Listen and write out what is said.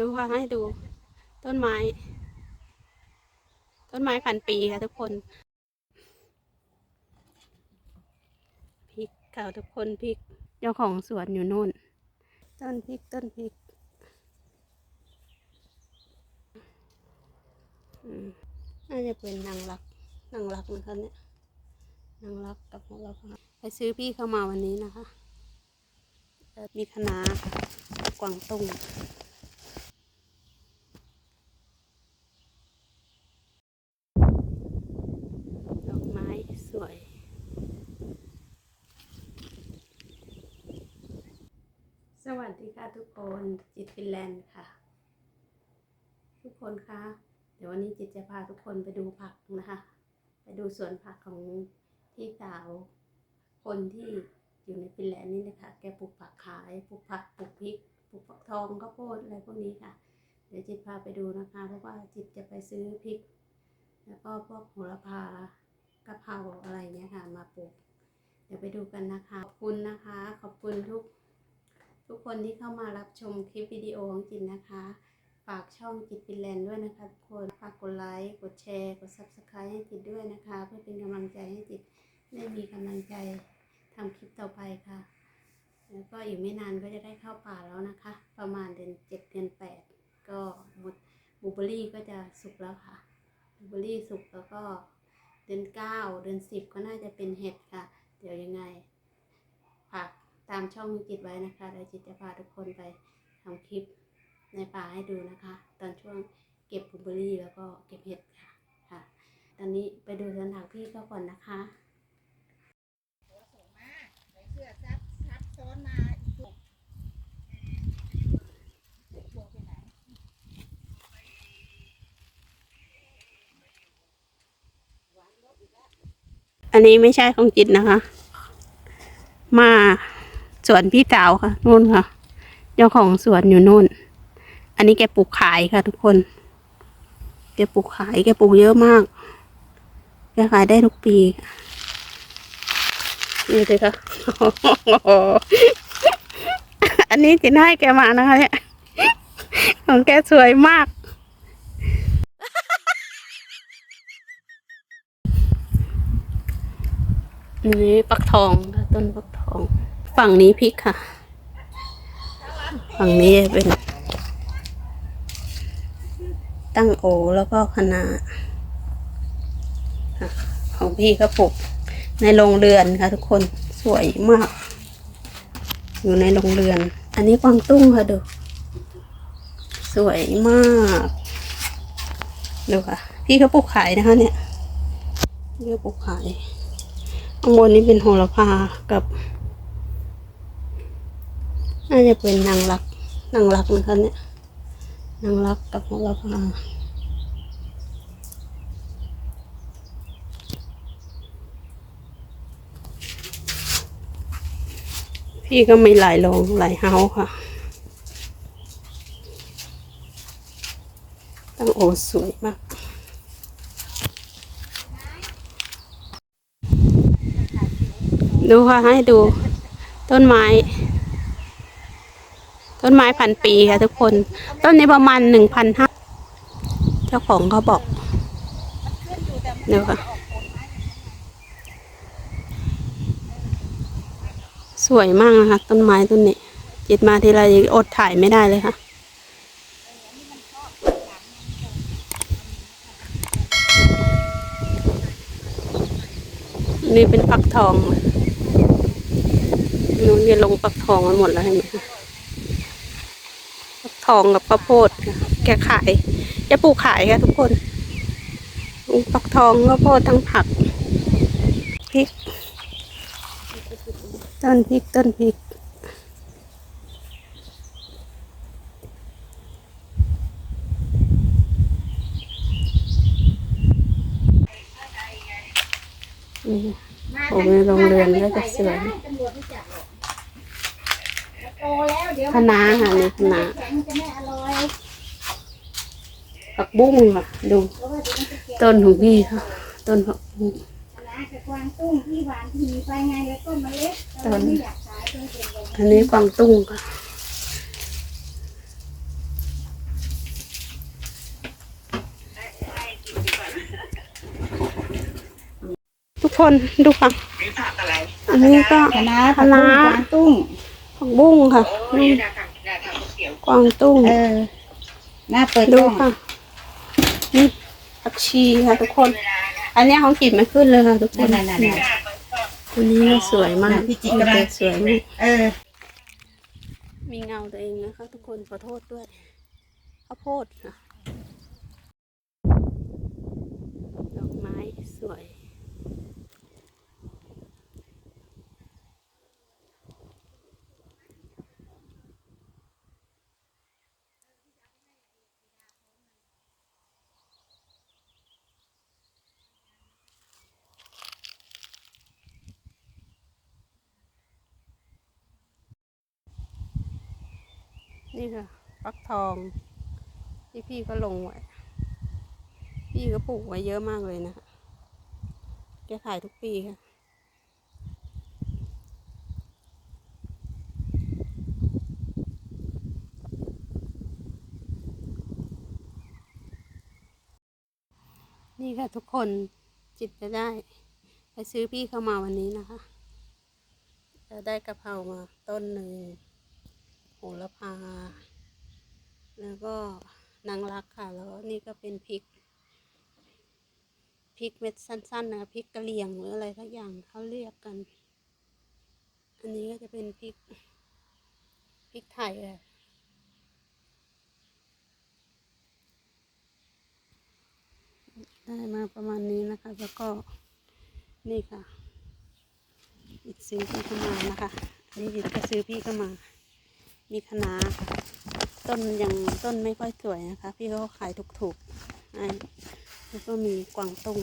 ดูค่ะให้ดู ต้นไม้ ต้นไม้พันปีค่ะทุกคนพริกค่ะทุกคนพริกเจ้าของสวนอยู่นู่น ต้นพริกต้นพริกอืมน่าจะเป็นนางรักนางรักนะคะเนี่ยนางรักกับของเราค่ะไปซื้อพี่เข้ามาวันนี้นะคะ มีคะน้ากวางตุ้ง ดอกไม้สวย ส วัสดีค่ะทุกคนจิตฟินแลนด์ค่ะ ทุกคนคะเดี๋ยววันนี้จิตจะพาทุกคนไปดูผักนะคะ ไปดูสวนผักของพี่สาว คนที่อยู่ในฟินแลนด์นี่นะคะ แกปลูกผักขายปลูกผักปลูกพริกปลูกฝักทองข้าวโพดอะไรพวกนี้ค่ะ เดี๋ยวจิตพาไปดูนะคะเพราะว่าจิตจะไปซื้อพริก แล้วก็พวกโหระพากะเพราอะไรเงี้ยค่ะ มาปลูก เดี๋ยวไปดูกันนะคะขอบคุณนะคะ ขอบคุณทุก คนที่เข้ามารับชมคลิปวิดีโอของจิตนะคะ ฝากช่องจิตฟินแลนด์ด้วยนะคะทุกคน ฝากกดไลค์ กดแชร์ กด subscribe ให้จิตด้วยนะคะ เพื่อเป็นกำลังใจให้จิตได้มีกำลังใจทำคลิปต่อไปค่ะ แล้วก็อีกไม่นานก็จะได้เข้าป่าแล้วนะคะ ประมาณเดือนเจ็ดเดือนแปดก็หมดบลูเบอรี่ก็จะสุกแล้วค่ะบลูเบอรี่สุกแล้วก็เดือนเก้าเดือนสิบก็น่าจะเป็นเห็ดค่ะ เดี๋ยวยังไงฝาก ตามช่องจิตไว้นะคะเดี๋ยวจิตจะพาทุกคนไปทำคลิปในป่าให้ดูนะคะ ตอนช่วงเก็บบลูเบอรี่แล้วก็เก็บเห็ดค่ะค่ะ ตอนนี้ไปดูสวนผักพี่ก็ก่อนนะคะหัวสูงมากใส่เสื้อซับซับซ้อนมาอีกตัวบวกไปไหนอันนี้ไม่ใช่ของจิตนะคะ มา วนพี่สาวค่ะนู่นค่ะ เจ้าของสวนอยู่นู่น อันนี้แกปลูกขายค่ะ ทุกคน แกปลูกขายแกปลูกเยอะมากแกขายได้ทุกปีนี่เลยค่ะอันนี้จินให้แกมานะคะเนี่ยของแกสวยมากนนี้ปักทองค่ะต้นปักทอง ฝั่งนี้พริกค่ะ ฝั่งนี้เป็น ตั้งโอแล้วก็คะนาค่ะของพี่ก็ปลูกในโรงเรือนค่ะ ทุกคนสวยมาก อยู่ในโรงเรือน อันนี้กวางตุ้งค่ะดู สวยมากดูค่ะ พี่เขาปลูกขายนะคะ เนี่ยพี่เขาปลูกขายข้างบนนี้เป็นโหระพากับ น่าจะเป็นนางรักนางรักนะคะเนี่ยนางรักกับโหระพาพี่ก็ไมีหลายโรงหลายเฮาค่ะ ตั้งโอสวยมาก ดูค่ะให้ดูต้นไม้ ต้นไม้พันปีค่ะทุกคน ต้นนี้ประมาณหนึ่งพันห้าเจ้าของเขาบอกมันขึ้นอยู่แต่มันเดี๋ยวค่ะ สวยมากนะคะต้นไม้ต้นนี้จิตมาทีไรอดถ่ายไม่ได้เลยค่ะนี่เป็นปักทองนู้นเนี่ยลงปักทองกันหมดแล้วเห็นไหมคะ องกับข้าวโพดค่ะแกขายแกปลูกขายค่ะทุกคนปลูกปักทองข้าวโพดทั้งผักพริก ต้นพริกต้นพริกอืมมาโอ้ยโรงเรือนก็จะสวย โตะนาค่ะนี่คะนาจะไม่อร่อยผักบุ้งค่ะดู เพราดี๋ต้นของพี่ค่ะ ต้นผักบุ้งนากวางตุ้งที่หวานทีไปไงแล้วต้มะเล็กตอนนี้อยากขายต้นเป็นแบบอันนี้กวางตุ้งค่ะ ทุกคนดูค่ะอันนี้ก็ คะนาผักบุ้งกวางตุ้ง บุ้งค่ะโอ้ยนี่น่าทำน่าทำก๋วยเตี๋ยวกวางตุ้งเออหน้าเปิดดูกล้องค่ะนี่ผักชีค่ะทุกคนเวลานะอันนี้เขากิบไม่ขึ้นเลยค่ะทุกคนนั่นนั่นนี่นั่นอันนี้ก็สวยมากพี่จิ๊กกำลังสวยมากเออ มีเงาตัวเองนะคะทุกคนขอโทษด้วยข้าวโพดค่ะดอกไม้สวย นี่ค่ะฟักทอง ที่พี่ก็ลงไว้ พี่ก็ปลูกไว้เยอะมากเลยนะคะแกขายทุกปีค่ะนี่ค่ะทุกคนจิตจะได้ ไปซื้อพี่เข้ามาวันนี้นะคะ จะได้กะเพรามาต้นหนึ่ง โหระพา แล้วก็นางรักค่ะ แล้วนี่ก็เป็นพริก พริกเม็ดสั้นๆนะคะพริกกะเหรี่ยงหรืออะไรทักอย่างเขาเรียกกัน อันนี้ก็จะเป็นพริก พริกไทยอะได้มาประมาณนี้นะคะ แล้วก็นี่ค่ะอิดซื้อพี่เข้ามานะคะ อันนี้อิดก็ซื้อพี่เข้ามา มีคะน้าค่ะต้นยังต้นไม่ค่อยสวยนะคะ พี่เขาขายถูกๆแล้วก็มีกวางตุ้ง